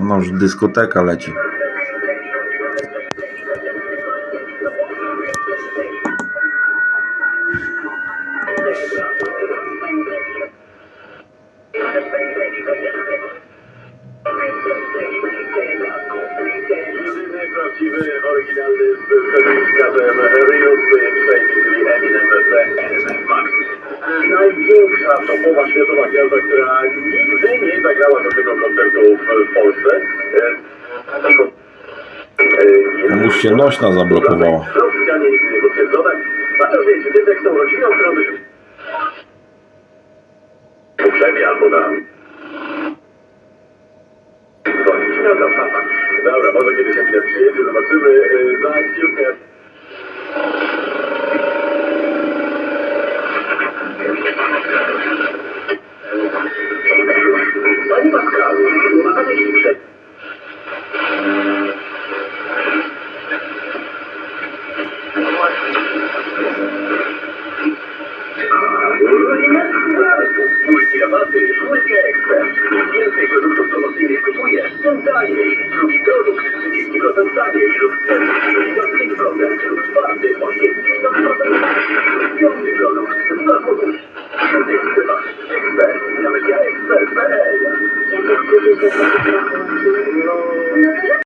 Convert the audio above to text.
No już dyskoteka leci. Największa topowa światowa gwiazda, która nigdy nie zagrała żadnego koncertu w, Polsce. E, e, Komuś się nośna zablokowała. Nie potwierdzone. Chociaż wiecie, ty jak z tą rodziną, albo na... Dzwonić, no dobra. Może kiedyś jak przyjedzie, zobaczymy przed... Multirabaty, Szulkę Ekspert. Im więcej produktów promocyjnych kupujesz, tym taniej. Drugi produkt 30% taniej lub 45% lub czwarty 80% Piąty produkt 2 zł. Piąty wzywasz Ekspert ¡Suscríbete al!